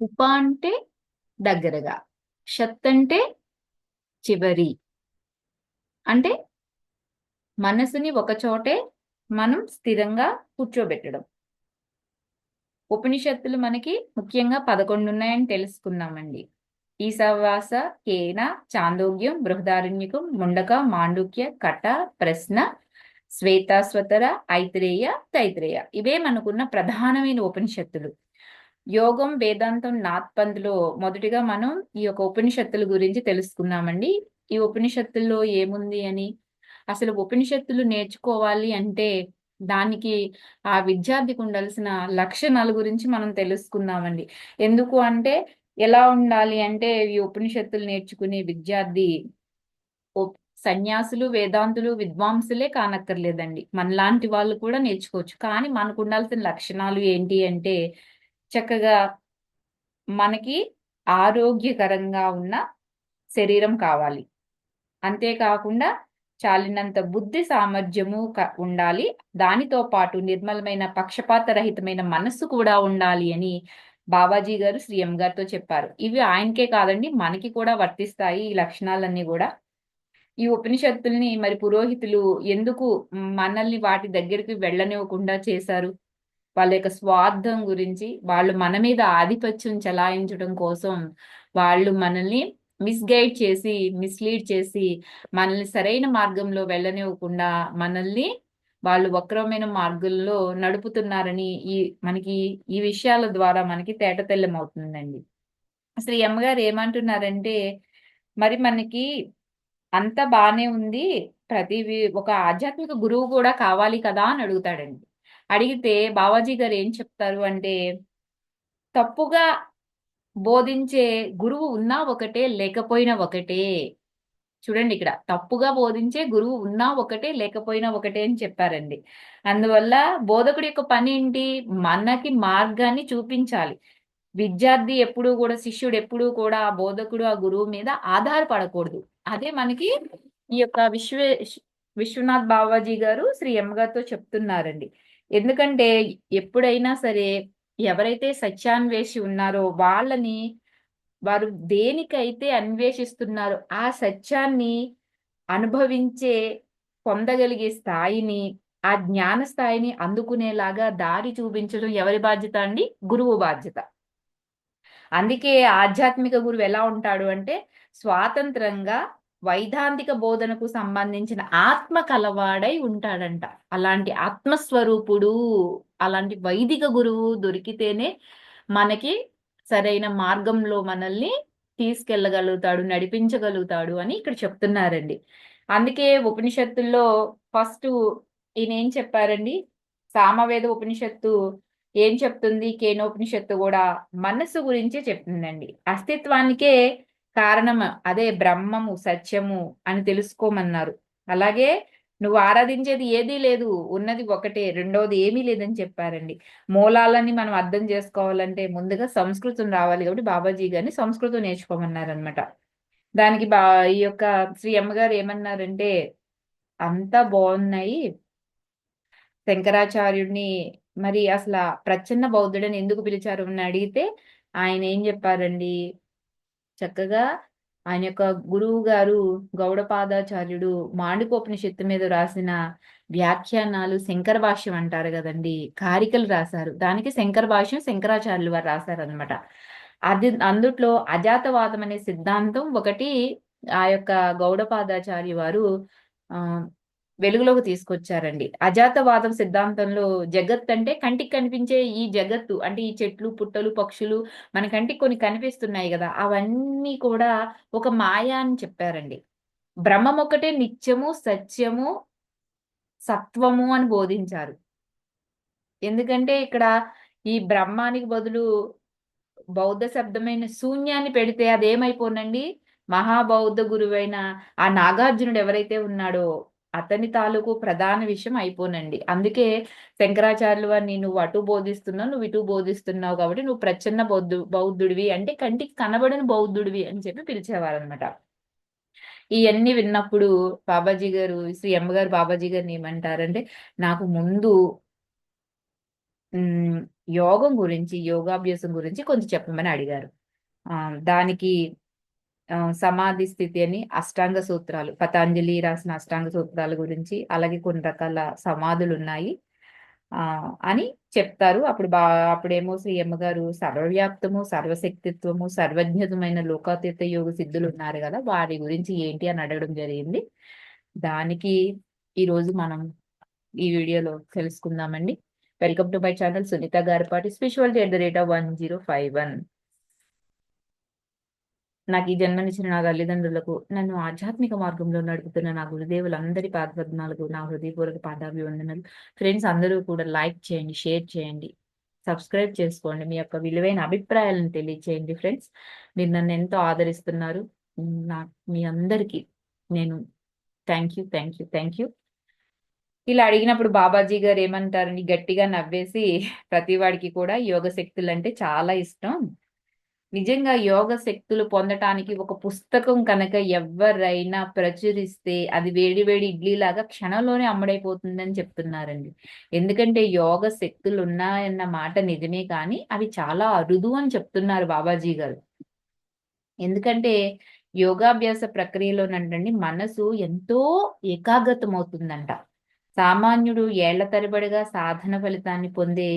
ఉప అంటే దగ్గరగా షత్ అంటే చివరి. అంటే మనసుని ఒక చోటే మనం స్థిరంగా కూర్చోబెట్టడం. ఉపనిషత్తులు మనకి ముఖ్యంగా పదకొండు ఉన్నాయని తెలుసుకున్నామండి ఈశావాస కేన చాందోగ్యం బృహదారణ్యకం ముండక మాండుక్య కట ప్రశ్న శ్వేతాస్వతర ఐత్రేయ తైత్రేయ. ఇవే మనకున్న ప్రధానమైన ఉపనిషత్తులు. యోగం వేదాంతం నాత్పంద్లో మొదటిగా మనం ఈ యొక్క ఉపనిషత్తుల గురించి తెలుసుకున్నామండి ఈ ఉపనిషత్తుల్లో ఏముంది అని? అసలు ఉపనిషత్తులు నేర్చుకోవాలి అంటే దానికి ఆ విద్యార్థికి ఉండాల్సిన లక్షణాల గురించి మనం తెలుసుకుందామండి. ఎందుకు అంటే ఎలా ఉండాలి అంటే ఈ ఉపనిషత్తులు నేర్చుకునే విద్యార్థి సన్యాసులు వేదాంతులు విద్వాంసులే కానక్కర్లేదండి. మనలాంటి వాళ్ళు కూడా నేర్చుకోవచ్చు. కానీ మనకు ఉండాల్సిన లక్షణాలు ఏంటి అంటే చక్కగా మనకి ఆరోగ్యకరంగా ఉన్న శరీరం కావాలి. అంతేకాకుండా చాలినంత బుద్ధి సామర్థ్యము ఉండాలి. దానితో పాటు నిర్మలమైన పక్షపాత రహితమైన మనస్సు కూడా ఉండాలి అని బాబాజీ గారు శ్రీ ఎం గారితో చెప్పారు. ఇవి ఆయనకే కాదండి మనకి కూడా వర్తిస్తాయి ఈ లక్షణాలన్నీ కూడా. ఈ ఉపనిషత్తుల్ని మరి పురోహితులు ఎందుకు మనల్ని వాటి దగ్గరికి వెళ్ళనివ్వకుండా చేశారు? వాళ్ళ యొక్క స్వార్థం గురించి వాళ్ళు మన మీద ఆధిపత్యం చలాయించడం కోసం వాళ్ళు మనల్ని మిస్గైడ్ చేసి మిస్లీడ్ చేసి మనల్ని సరైన మార్గంలో వెళ్ళనివ్వకుండా మనల్ని వాళ్ళు వక్రమైన మార్గంలో నడుపుతున్నారని ఈ మనకి ఈ విషయాల ద్వారా మనకి తేటతెల్లం అవుతుందండి. శ్రీ అమ్మగారు ఏమంటున్నారంటే మరి మనకి అంత బానే ఉంది ప్రతి ఒక ఆధ్యాత్మిక గురువు కూడా కావాలి కదా అని అడుగుతాడండి. అడిగితే బావాజీ గారు ఏం చెప్తారు అంటే తప్పుగా బోధించే గురువు ఉన్నా ఒకటే లేకపోయినా ఒకటే. చూడండి ఇక్కడ తప్పుగా బోధించే గురువు ఉన్నా ఒకటే లేకపోయినా ఒకటే అని చెప్పారండి. అందువల్ల బోధకుడి యొక్క పని ఏంటి? మనకి మార్గాన్ని చూపించాలి. విద్యార్థి ఎప్పుడూ కూడా శిష్యుడు ఎప్పుడూ కూడా ఆ బోధకుడు ఆ గురువు మీద ఆధారపడకూడదు. అదే మనకి ఈ యొక్క విశ్వ విశ్వనాథ్ బావాజీ గారు శ్రీ ఎమ్మగారితో చెప్తున్నారండి. ఎందుకంటే ఎప్పుడైనా సరే ఎవరైతే సత్యాన్వేషి ఉన్నారో వాళ్ళని వారు దేనికైతే అన్వేషిస్తున్నారో ఆ సత్యాన్ని అనుభవించే పొందగలిగే స్థాయిని ఆ జ్ఞాన స్థాయిని అందుకునేలాగా దారి చూపించడం ఎవరి బాధ్యత అండి? గురువు బాధ్యత. అందుకే ఆధ్యాత్మిక గురువు ఎలా ఉంటాడు అంటే స్వాతంత్రంగా వైదాంతిక బోధనకు సంబంధించిన ఆత్మ కలవాడై ఉంటాడంట. అలాంటి ఆత్మస్వరూపుడు అలాంటి వైదిక గురువు దొరికితేనే మనకి సరైన మార్గంలో మనల్ని తీసుకెళ్ళగలుగుతాడు నడిపించగలుగుతాడు అని ఇక్కడ చెప్తున్నారండి. అందుకే ఉపనిషత్తుల్లో ఫస్ట్ ఈయన ఏం చెప్పారండి? సామవేద ఉపనిషత్తు ఏం చెప్తుంది? కేనోపనిషత్తు కూడా మనస్సు గురించే చెప్తుందండి. అస్తిత్వానికే కారణం అదే బ్రహ్మము సత్యము అని తెలుసుకోమన్నారు. అలాగే నువ్వు ఆరాధించేది ఏదీ లేదు ఉన్నది ఒకటే రెండవది ఏమీ లేదని చెప్పారండి. మూలాలని మనం అర్థం చేసుకోవాలంటే ముందుగా సంస్కృతం రావాలి కాబట్టి బాబాజీ గారిని సంస్కృతం నేర్చుకోమన్నారనమాట దానికి బా ఈ యొక్క శ్రీ అమ్మగారు ఏమన్నారంటే అంతా బాగున్నాయి. శంకరాచార్యుడిని మరి అసలు ప్రచ్ఛన్న బౌద్ధుడని ఎందుకు పిలిచారు? అని అడిగితే ఆయన ఏం చెప్పారండి? చక్కగా ఆయన యొక్క గురువు గారు గౌడపాదాచార్యుడు మాండికోపనిషత్తు మీద రాసిన వ్యాఖ్యానాలు శంకర భాష్యం అంటారు కదండి కారికలు రాశారు. దానికి శంకర భాష్యం శంకరాచార్యులు వారు రాశారు అనమాట అది అందుట్లో అజాతవాదం అనే సిద్ధాంతం ఒకటి ఆ యొక్క గౌడపాదాచార్య వారు ఆ వెలుగులోకి తీసుకొచ్చారండి. అజాతవాదం సిద్ధాంతంలో జగత్ అంటే కంటికి కనిపించే ఈ జగత్తు అంటే ఈ చెట్లు పుట్టలు పక్షులు మన కంటికి కొన్ని కనిపిస్తున్నాయి కదా అవన్నీ కూడా ఒక మాయా అని చెప్పారండి. బ్రహ్మం ఒకటే నిత్యము సత్యము సత్వము అని బోధించారు. ఎందుకంటే ఇక్కడ ఈ బ్రహ్మానికి బదులు బౌద్ధ శబ్దమైన శూన్యాన్ని పెడితే అదేమైపోనండి? మహాబౌద్ధ గురువైన ఆ నాగార్జునుడు ఎవరైతే ఉన్నాడో అతని తాలూకు ప్రధాన విషయం అయిపోనండి. అందుకే శంకరాచార్యులు వారిని నువ్వు అటు బోధిస్తున్నావు నువ్వు ఇటు బోధిస్తున్నావు కాబట్టి నువ్వు ప్రచ్ఛన్న బౌద్ధు బౌద్ధుడివి అంటే కంటికి కనబడని బౌద్ధుడివి అని చెప్పి పిలిచేవారనమాట ఇవన్నీ విన్నప్పుడు బాబాజీ గారు శ్రీ అమ్మగారు బాబాజీ గారిని ఏమంటారంటే నాకు ముందు యోగం గురించి యోగాభ్యాసం గురించి కొంచెం చెప్పమని అడిగారు. ఆ దానికి సమాధి స్థితి అని అష్టాంగ సూత్రాలు పతాంజలి రాసిన అష్టాంగ సూత్రాల గురించి అలాగే కొన్ని రకాల సమాధులు ఉన్నాయి. ఆ అని చెప్తారు. అప్పుడు బా అప్పుడేమో శ్రీ అమ్మగారు సర్వవ్యాప్తము సర్వశక్తిత్వము సర్వజ్ఞతమైన లోకాతీత యోగ సిద్ధులు ఉన్నారు కదా వారి గురించి ఏంటి అని అడగడం జరిగింది. దానికి ఈరోజు మనం ఈ వీడియోలో తెలుసుకుందామండి. Welcome to my channel Sunitha Garipati spirituality at the rate of one zero five one నాకు ఈ జన్మనిచ్చిన నా తల్లిదండ్రులకు నన్ను ఆధ్యాత్మిక మార్గంలో నడుపుతున్న నా గురుదేవులందరి పాదపద్మాలకు నా హృదయపూర్వక పాదాభివందనలు. ఫ్రెండ్స్ అందరూ కూడా లైక్ చేయండి షేర్ చేయండి సబ్స్క్రైబ్ చేసుకోండి. మీ యొక్క విలువైన అభిప్రాయాలను తెలియచేయండి ఫ్రెండ్స్ మీరు నన్ను ఎంతో ఆదరిస్తున్నారు. నా మీ అందరికీ నేను thank you thank you thank you ఇలా అడిగినప్పుడు బాబాజీ గారు ఏమంటారని గట్టిగా నవ్వేసి ప్రతి వాడికి కూడా యోగ శక్తులు అంటే చాలా ఇష్టం. నిజంగా యోగ శక్తులు పొందటానికి ఒక పుస్తకం కనుక ఎవరైనా ప్రచురిస్తే అది వేడి వేడి ఇడ్లీ లాగా క్షణంలోనే అమ్ముడైపోతుందని చెప్తున్నారండి. ఎందుకంటే యోగ శక్తులు ఉన్నాయన్న మాట నిజమే కానీ అవి చాలా అరుదు అని చెప్తున్నారు బాబాజీ గారు. ఎందుకంటే యోగాభ్యాస ప్రక్రియలోనంటండి మనసు ఎంతో ఏకాగ్రతం అవుతుందంట సామాన్యుడు ఏళ్ళ తరబడిగా సాధన ఫలితాన్ని పొందే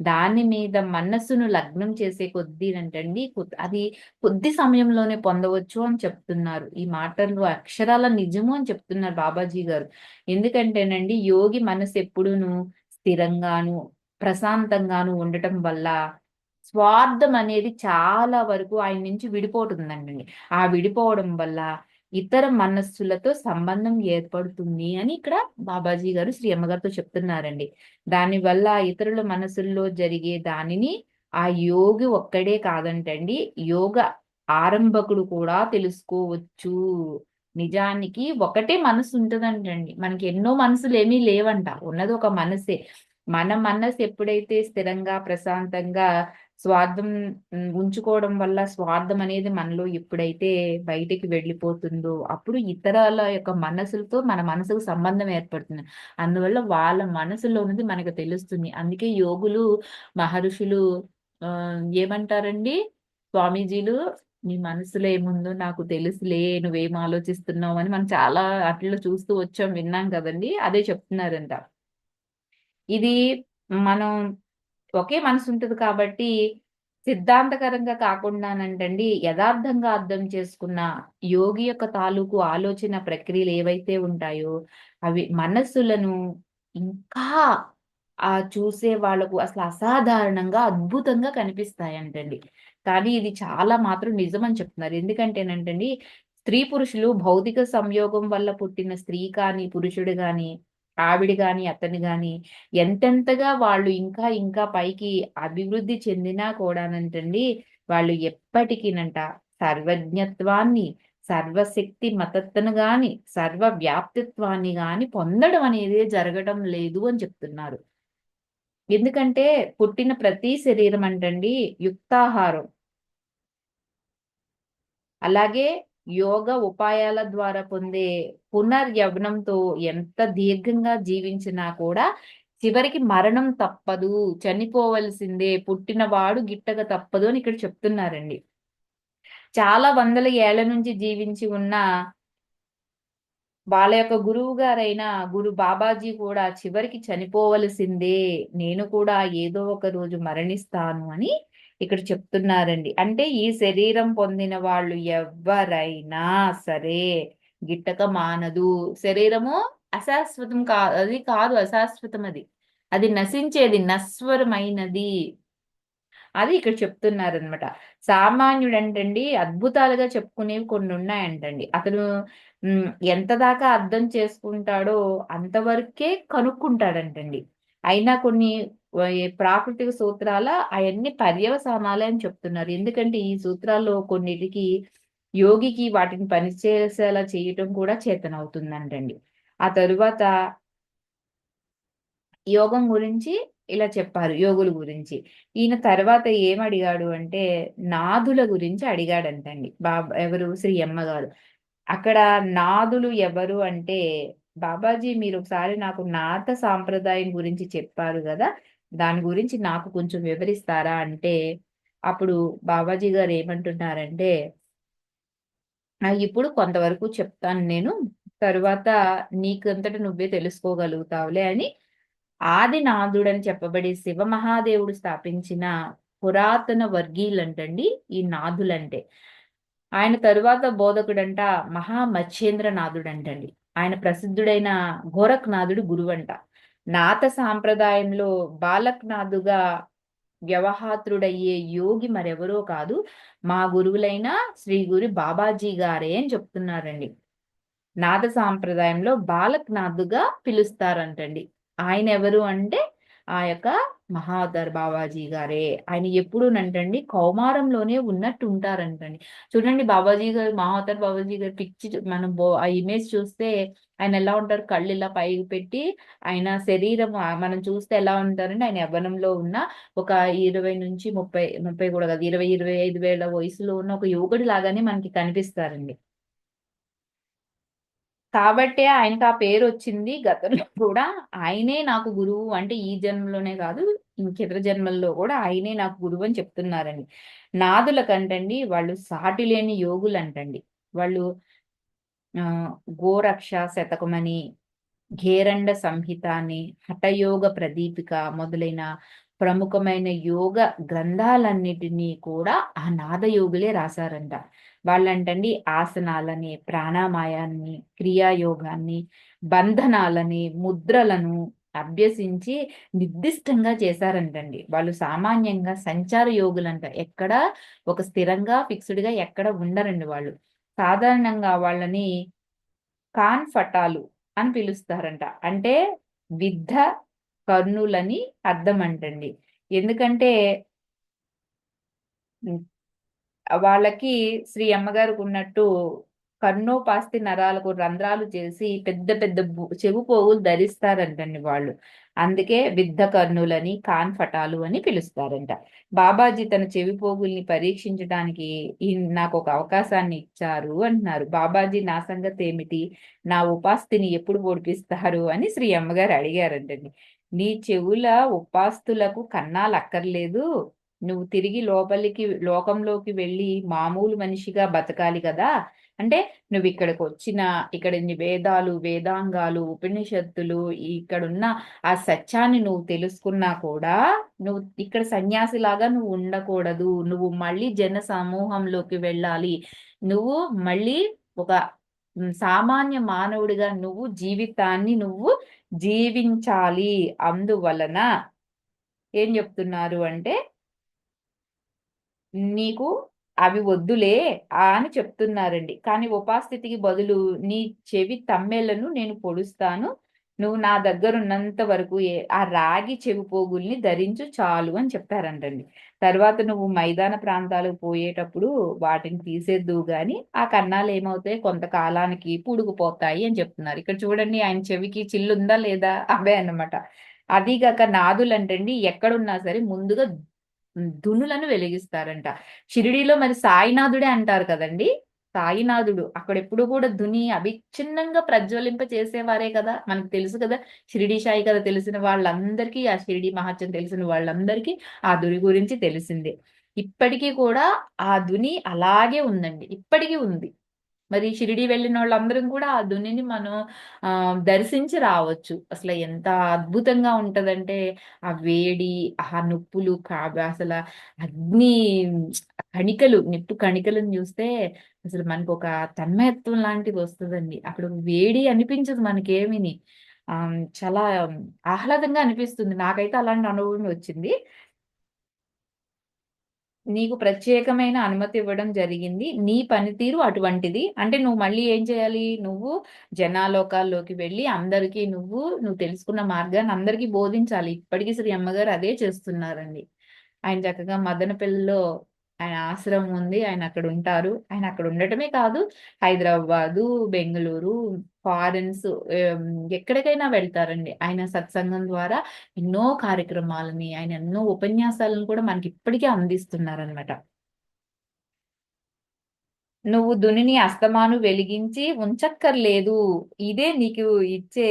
దాని మీద మనస్సును లగ్నం చేసే కొద్దీ అంటండి అది కొద్ది సమయంలోనే పొందవచ్చు అని చెప్తున్నారు. ఈ మాటలు అక్షరాల నిజము అని చెప్తున్నారు బాబాజీ గారు. ఎందుకంటేనండి యోగి మనసు ఎప్పుడును స్థిరంగాను ప్రశాంతంగాను ఉండటం వల్ల స్వార్థం అనేది చాలా వరకు ఆయన నుంచి విడిపోతుందండి. ఆ విడిపోవడం వల్ల ఇతర మనస్సులతో సంబంధం ఏర్పడుతుంది అని ఇక్కడ బాబాజీ గారు శ్రీ అమ్మగారితో చెప్తున్నారండి. దానివల్ల ఇతరుల మనసుల్లో జరిగే దానిని ఆ యోగి ఒక్కడే కాదంటండి. యోగ ఆరంభకుడు కూడా తెలుసుకోవచ్చు. నిజానికి ఒకటే మనసు ఉంటుందంటండి. మనకి ఎన్నో మనసులు ఏమీ లేవంట. ఉన్నది ఒక మనసే. మన మనసు ఎప్పుడైతే స్థిరంగా ప్రశాంతంగా స్వార్థం ఉంచుకోవడం వల్ల స్వార్థం అనేది మనలో ఎప్పుడైతే బయటికి వెళ్ళిపోతుందో అప్పుడు ఇతరుల యొక్క మనసులతో మన మనసుకు సంబంధం ఏర్పడుతుంది. అందువల్ల వాళ్ళ మనసులో ఉన్నది మనకు తెలుస్తుంది. అందుకే యోగులు మహర్షులు ఏమంటారండి? స్వామీజీలు నీ మనసులో ఏముందో నాకు తెలుసులే నువ్వేం ఆలోచిస్తున్నావు అని మనం చాలా అట్లా చూస్తూ వచ్చాం విన్నాం కదండి? అదే చెప్తున్నారంట. ఇది మనం ఒకే మనసు ఉంటుంది కాబట్టి సిద్ధాంతకరంగా కాకుండానంటండి యథార్థంగా అర్థం చేసుకున్న యోగి యొక్క తాలూకు ఆలోచన ప్రక్రియలు ఏవైతే ఉంటాయో అవి మనస్సులను ఇంకా ఆ చూసే వాళ్ళకు అసలు అసాధారణంగా అద్భుతంగా కనిపిస్తాయంటండి. కానీ ఇది చాలా మాత్రం నిజం అని చెప్తున్నారు. ఎందుకంటేనంటండి స్త్రీ పురుషులు భౌతిక సంయోగం వల్ల పుట్టిన స్త్రీ కానీ పురుషుడు కానీ ఆవిడ కానీ అతని కానీ ఎంతెంతగా వాళ్ళు ఇంకా ఇంకా పైకి అభివృద్ధి చెందినా కూడానంటండి వాళ్ళు ఎప్పటికీనంట సర్వజ్ఞత్వాన్ని సర్వశక్తి మతత్తును గాని సర్వ వ్యాప్తిత్వాన్ని గాని పొందడం అనేది జరగడం లేదు అని చెప్తున్నారు. ఎందుకంటే పుట్టిన ప్రతి శరీరం అంటండి యుక్తాహారం. అలాగే యోగ ఉపాయాల ద్వారా పొందే పునర్యవనంతో ఎంత దీర్ఘంగా జీవించినా కూడా చివరికి మరణం తప్పదు చనిపోవలసిందే పుట్టినవాడు గిట్టక తప్పదు అని ఇక్కడ చెప్తున్నారండి. చాలా వందల ఏళ్ళ నుంచి జీవించి ఉన్న వాళ్ళ యొక్క గురువు గారైన గురు బాబాజీ కూడా చివరికి చనిపోవలసిందే నేను కూడా ఏదో ఒక రోజు మరణిస్తాను అని ఇక్కడ చెప్తున్నారండి. అంటే ఈ శరీరం పొందిన వాళ్ళు ఎవరైనా సరే గిట్టక మానదు శరీరము అశాశ్వతం కాదు అది కాదు అశాశ్వతం అది. అది నశించేది నశ్వరమైనది. అది ఇక్కడ చెప్తున్నారనమాట సామాన్యుడు అంటండి అద్భుతాలుగా చెప్పుకునేవి కొన్ని ఉన్నాయంటండి అతను ఎంత దాకా అర్థం చేసుకుంటాడో అంతవరకే కనుక్కుంటాడంటండి. అయినా కొన్ని ప్రాకృతిక సూత్రాల అవన్నీ పర్యవసానాలే అని చెప్తున్నారు. ఎందుకంటే ఈ సూత్రాల్లో కొన్నిటికి యోగికి వాటిని పనిచేసేలా చేయటం కూడా చేతనవుతుందంటండి. ఆ తరువాత యోగం గురించి ఇలా చెప్పారు యోగుల గురించి. ఈయన తర్వాత ఏం అడిగాడు అంటే నాదుల గురించి అడిగాడంటండి. బాబా ఎవరు? శ్రీ అమ్మగారు అక్కడ నాదులు ఎవరు అంటే బాబాజీ మీరు ఒకసారి నాకు నాత సాంప్రదాయం గురించి చెప్పారు కదా దాని గురించి నాకు కొంచెం వివరిస్తారా అంటే అప్పుడు బాబాజీ గారు ఏమంటున్నారంటే ఇప్పుడు కొంతవరకు చెప్తాను నేను. తరువాత నీకంతట నువ్వే తెలుసుకోగలుగుతావులే అని ఆదినాథుడు అని చెప్పబడి శివ మహాదేవుడు స్థాపించిన పురాతన వర్గీయులంటండి ఈ నాథులంటే. ఆయన తరువాత బోధకుడంట మహా మచ్చేంద్ర నాథుడంటండి ఆయన ప్రసిద్ధుడైన గోరఖ్నాథుడు గురువంట. నాథ సాంప్రదాయంలో బాలక్నాథుగా వ్యవహాత్రుడయ్యే యోగి మరెవరో కాదు మా గురువులైన శ్రీ గురు బాబాజీ గారే అని చెప్తున్నారండి. నాథ సాంప్రదాయంలో బాలక్నాథుగా పిలుస్తారంటండి. ఆయన ఎవరు అంటే ఆ యొక్క మహాదర్ బాబాజీ గారే. ఆయన ఎప్పుడు నంటండి కౌమారంలోనే ఉన్నట్టు ఉంటారంటండి చూడండి బాబాజీ గారు మహాదర్ బాబాజీ గారు పిక్చర్ మనం ఆ ఇమేజ్ చూస్తే ఆయన ఎలా ఉంటారు? కళ్ళు ఇలా పైకి పెట్టి ఆయన శరీరం మనం చూస్తే ఎలా ఉంటారంటే ఆయన యవ్వనంలో ఉన్న ఒక ఇరవై నుంచి ముప్పై ముప్పై కూడా కాదు ఇరవై ఇరవై ఐదు వేల వయసులో ఉన్న ఒక యువకుడి లాగానే మనకి కనిపిస్తారండి. కాబట్టే ఆయనకు ఆ పేరు వచ్చింది గతంలో కూడా. ఆయనే నాకు గురువు అంటే ఈ జన్మలోనే కాదు ఇంకెతర జన్మల్లో కూడా ఆయనే నాకు గురువు అని చెప్తున్నారండి. నాదుల కంటండి వాళ్ళు సాటి లేని యోగులు అంటండి వాళ్ళు ఆ గోరక్ష శతకమని ఘేరండ సంహిత అని హఠయోగ ప్రదీపిక మొదలైన ప్రముఖమైన యోగ గ్రంథాలన్నిటినీ కూడా ఆ నాదయోగులే రాశారంట. వాళ్ళంటండి ఆసనాలని ప్రాణామాయాన్ని క్రియాయోగాన్ని బంధనాలని ముద్రలను అభ్యసించి నిర్దిష్టంగా చేశారంటండి. వాళ్ళు సామాన్యంగా సంచార యోగులంట. ఎక్కడ ఒక స్థిరంగా ఫిక్స్డ్గా ఎక్కడ ఉండరండి వాళ్ళు. సాధారణంగా వాళ్ళని కాన్ఫటాలు అని పిలుస్తారంట. అంటే విద్ధ కర్ణులని అర్థం అంటండి ఎందుకంటే వాళ్ళకి శ్రీ అమ్మగారికి ఉన్నట్టు కర్ణోపాస్తి నరాలకు రంధ్రాలు చేసి పెద్ద పెద్ద చెవు పోగులు ధరిస్తారంటండి వాళ్ళు. అందుకే విద్ధ కర్ణులని కాన్ఫటాలు అని పిలుస్తారంట. బాబాజీ తన చెవి పోగుల్ని పరీక్షించడానికి నాకు ఒక అవకాశాన్ని ఇచ్చారు అంటున్నారు. బాబాజీ నా సంగతి ఏమిటి? నా ఉపాస్తిని ఎప్పుడు పొడిపిస్తారు అని శ్రీ అమ్మగారు అడిగారంటండి. నీ చెవుల ఉపాస్తులకు కన్నాలు అక్కర్లేదు. నువ్వు తిరిగి లోపలికి లోకంలోకి వెళ్ళి మామూలు మనిషిగా బతకాలి కదా? అంటే నువ్వు ఇక్కడికి వచ్చిన ఇక్కడ వేదాలు వేదాంగాలు ఉపనిషత్తులు ఇక్కడున్న ఆ సత్యాన్ని నువ్వు తెలుసుకున్నా కూడా నువ్వు ఇక్కడ సన్యాసిలాగా నువ్వు ఉండకూడదు. నువ్వు మళ్ళీ జన సమూహంలోకి వెళ్ళాలి. నువ్వు మళ్ళీ ఒక సామాన్య మానవుడిగా నువ్వు జీవితాన్ని నువ్వు జీవించాలి. అందువలన ఏం చెప్తున్నారు అంటే నీకు అవి వద్దులే అని చెప్తున్నారండి. కానీ ఉపాస్థితికి బదులు నీ చెవి తమ్మెలను నేను పొడుస్తాను. నువ్వు నా దగ్గర ఉన్నంత వరకు ఏ- ఆ రాగి చెవి పోగుల్ని ధరించు చాలు అని చెప్పారంటండి. తర్వాత నువ్వు మైదాన ప్రాంతాలకు పోయేటప్పుడు వాటిని తీసేద్దువు గాని ఆ కన్నాలు ఏమవుతాయి? కొంతకాలానికి పూడుకుపోతాయి అని చెప్తున్నారు. ఇక్కడ చూడండి ఆయన చెవికి చిల్లుందా లేదా? అవే అన్నమాట. అదీగాక నాదులు అంటండి ఎక్కడున్నా సరే ముందుగా ధునులను వెలిగిస్తారంట. షిరిడిలో మరి సాయినాథుడే అంటారు కదండి? సాయినాథుడు. అక్కడ ఎప్పుడు కూడా ధుని అవిచ్ఛిన్నంగా ప్రజ్వలింప చేసేవారే కదా. మనకు తెలుసు కదా షిరిడి సాయి కదా తెలిసిన వాళ్ళందరికీ ఆ షిరిడి మహత్యం తెలిసిన వాళ్ళందరికీ ఆ ధుని గురించి తెలిసిందే. ఇప్పటికీ కూడా ఆ ధుని అలాగే ఉందండి. ఇప్పటికీ ఉంది. మరి షిరిడి వెళ్ళిన వాళ్ళందరం కూడా ఆ దునిని మనం ఆ దర్శించి రావచ్చు. అసలు ఎంత అద్భుతంగా ఉంటదంటే ఆ వేడి ఆ నొప్పులు కాదు అసలు అగ్ని కణికలు నిప్పు కణికలను చూస్తే అసలు మనకు ఒక తన్మయత్వం లాంటిది వస్తుందండి. అక్కడ వేడి అనిపించదు మనకేమిని. ఆ చాలా ఆహ్లాదంగా అనిపిస్తుంది. నాకైతే అలాంటి అనుభవం వచ్చింది. నీకు ప్రత్యేకమైన అనుమతి ఇవ్వడం జరిగింది. నీ పనితీరు అటువంటిది. అంటే నువ్వు మళ్ళీ ఏం చేయాలి? నువ్వు జనాలోకాల్లోకి వెళ్ళి అందరికీ నువ్వు నువ్వు తెలుసుకున్న మార్గాన్ని అందరికీ బోధించాలి. ఇప్పటికీ శ్రీ అమ్మగారు అదే చేస్తున్నారండి. ఆయన చక్కగా మదనపల్లిలో ఆయన ఆశ్రమం ఉంది ఆయన అక్కడ ఉంటారు. ఆయన అక్కడ ఉండటమే కాదు హైదరాబాదు బెంగళూరు ఫారెన్స్ ఎక్కడికైనా వెళ్తారండి. ఆయన సత్సంగం ద్వారా ఎన్నో కార్యక్రమాలని ఆయన ఎన్నో ఉపన్యాసాలను కూడా మనకి ఇప్పటికే అందిస్తున్నారనమాట నువ్వు దునిని అస్తమాను వెలిగించి ఉంచక్కర్లేదు. ఇదే నీకు ఇచ్చే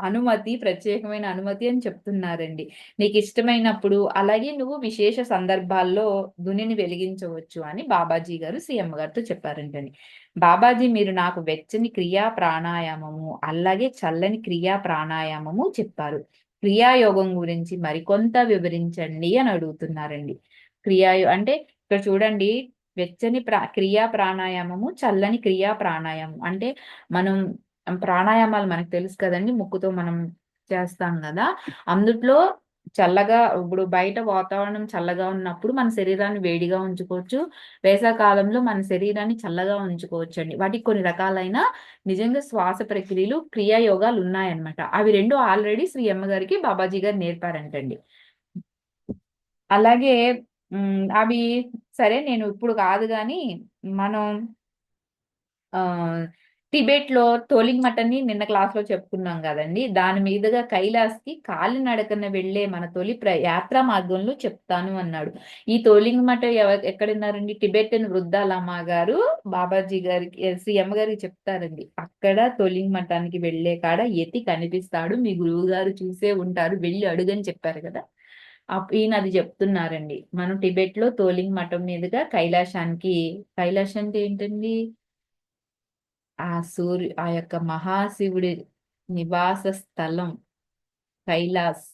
అనుమతి ప్రత్యేకమైన అనుమతి అని చెప్తున్నారండి. నీకు ఇష్టమైనప్పుడు అలాగే నువ్వు విశేష సందర్భాల్లో దునిని వెలిగించవచ్చు అని బాబాజీ గారు సీఎం గారితో చెప్పారంటండి. బాబాజీ మీరు నాకు వెచ్చని క్రియా ప్రాణాయామము, అలాగే చల్లని క్రియా ప్రాణాయామము చెప్పారు. క్రియాయోగం గురించి మరికొంత వివరించండి అని అడుగుతున్నారండి. క్రియాయో అంటే ఇక్కడ చూడండి వెచ్చని ప్రా క్రియా ప్రాణాయామము, చల్లని క్రియా ప్రాణాయామం. అంటే మనం ప్రాణాయామాలు మనకు తెలుసు కదండీ! ముక్కుతో మనం చేస్తాం కదా అందుట్లో చల్లగా ఇప్పుడు బయట వాతావరణం చల్లగా ఉన్నప్పుడు మన శరీరాన్ని వేడిగా ఉంచుకోవచ్చు. వేసవికాలంలో మన శరీరాన్ని చల్లగా ఉంచుకోవచ్చు అండి వాటికి కొన్ని రకాలైన నిజంగా శ్వాస ప్రక్రియలు, క్రియాయోగాలు ఉన్నాయన్నమాట. అవి రెండు ఆల్రెడీ శ్రీ అమ్మగారికి బాబాజీ గారు నేర్పారంటండి. అలాగే అవి సరే నేను ఇప్పుడు కాదు కానీ మనం ఆ టిబెట్‌లో తోలింగ్ మఠని నిన్న క్లాస్‌లో చెప్పుకున్నాం కదండి దాని మీదుగా కైలాస్‌కి కాలినడకన వెళ్ళే మన తొలి ప్ర యాత్రా మార్గంలో చెప్తాను అన్నాడు. ఈ తోలింగ్ మఠ ఎవ ఎక్కడున్నారండి? టిబెటన్ వృద్ధాలమ్మ గారు బాబాజీ గారికి సీఎం గారికి చెప్తారండి. అక్కడ తోలింగ్ మఠానికి వెళ్ళే కాడ ఎతి కనిపిస్తాడు. మీ గురువు గారు చూసే ఉంటారు. వెళ్ళి అడుగని చెప్పారు కదా అప్ ఈయన అది చెప్తున్నారండి. మనం టిబెట్లో తోలింగ్ మఠం మీదుగా కైలాసానికి కైలాష్ అంటే ఏంటండి? ఆ సూర్యు ఆ యొక్క మహాశివుడి నివాస స్థలం కైలాస్.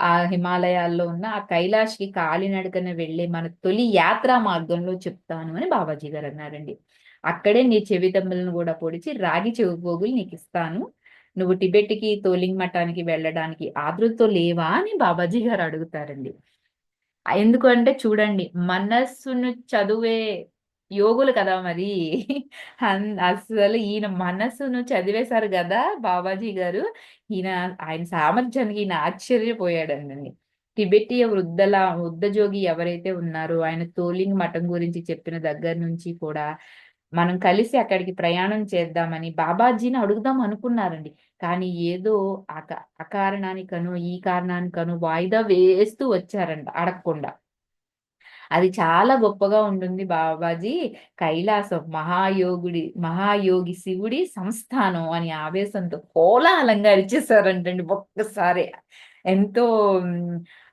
ఆ హిమాలయాల్లో ఉన్న ఆ కైలాష్‌కి కాలినడకన వెళ్ళే మన తొలి యాత్రా మార్గంలో చెప్తాను అని బాబాజీ గారు అన్నారండి. అక్కడే నీ చెవితమ్ములను కూడా పొడిచి రాగి చెవిపోగులు నీకు ఇస్తాను నువ్వు టిబెట్‌కి తోలింగ్ మఠానికి వెళ్ళడానికి ఆదృతో లేవా అని బాబాజీ గారు అడుగుతారండి. ఎందుకంటే చూడండి మనస్సును చదువే యోగులు కదా మరి. అన్ అస్సలు ఈయన మనస్సును చదివేశారు కదా బాబాజీ గారు. ఈయన ఆయన సామర్థ్యానికి ఈయన ఆశ్చర్యపోయాడండి. టిబెటీయ వృద్ధల వృద్ధజోగి ఎవరైతే ఉన్నారో ఆయన తోలింగ్ మఠం గురించి చెప్పిన దగ్గర నుంచి కూడా మనం కలిసి అక్కడికి ప్రయాణం చేద్దామని బాబాజీని అడుగుదాం అనుకున్నారండి. కానీ ఏదో అక అకారణానికనో, ఈ కారణానికనో వాయిదా వేస్తూ వచ్చారంట అడగకుండా. అది చాలా గొప్పగా ఉంటుంది బాబాజీ. కైలాసం మహాయోగుడి మహాయోగి శివుడి సంస్థానం అని ఆవేశంతో కోలాహలంగా అరిచేసారంటండి ఒక్కసారి ఎంతో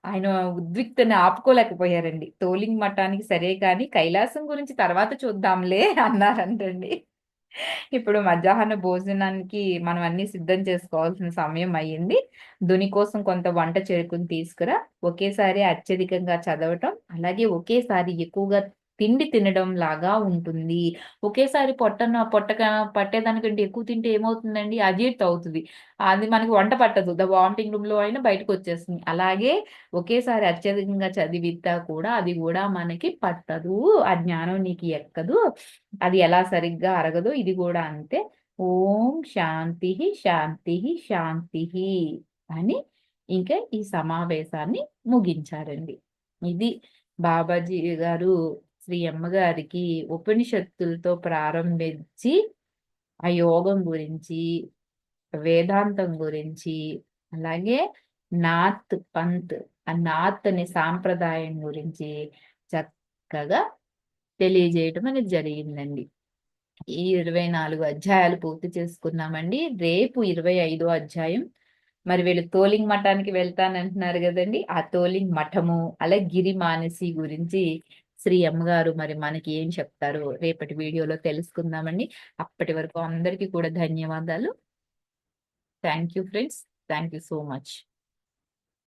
ఆయన ఉద్విక్తని ఆపుకోలేకపోయారండి. తోలింగ్ మఠానికి సరే కానీ కైలాసం గురించి తర్వాత చూద్దాంలే అన్నారంటండి. ఇప్పుడు మధ్యాహ్న భోజనానికి మనం అన్ని సిద్ధం చేసుకోవాల్సిన సమయం అయ్యింది. ధుని కోసం కొంత వంట చెరుకుని తీసుకురా. ఒకేసారి అత్యధికంగా చదవటం, అలాగే ఒకేసారి ఎక్కువగా తిండి తినడం లాగా ఉంటుంది. ఒకేసారి పొట్టన పొట్టక పట్టేదానికంటే ఎక్కువ తింటే ఏమవుతుందండి? అజీర్తి అవుతుంది అది మనకి వంట పట్టదు. ద వామిటింగ్ రూమ్లో అయినా బయటకు వచ్చేస్తుంది అలాగే ఒకేసారి అత్యధికంగా చదివిద్దా కూడా అది కూడా మనకి పట్టదు. ఆ జ్ఞానం నీకు ఎక్కదు. అది ఎలా సరిగ్గా అరగదు ఇది కూడా అంతే. ఓం శాంతి శాంతి శాంతి అని ఇంకా ఈ సమావేశాన్ని ముగించారండి. ఇది బాబాజీ గారు శ్రీ అమ్మగారికి ఉపనిషత్తులతో ప్రారంభించి, ఆ యోగం గురించి, వేదాంతం గురించి, అలాగే నాత్ పంత్ ఆ నాత్ అనే సాంప్రదాయం గురించి చక్కగా తెలియజేయటం అనేది జరిగిందండి. ఈ 24 అధ్యాయాలు పూర్తి చేసుకున్నామండి. రేపు 25 అధ్యాయం మరి వీళ్ళు తోలింగ్ మఠానికి వెళ్తానంటున్నారు కదండి ఆ తోలింగ్ మఠము, అలాగే గిరి మానసి గురించి శ్రీ అమ్మగారు మరి మనకి ఏం చెప్తారో రేపటి వీడియోలో తెలుసుకుందామండి. అప్పటి వరకు అందరికీ కూడా ధన్యవాదాలు. Thank you friends. Thank you so much.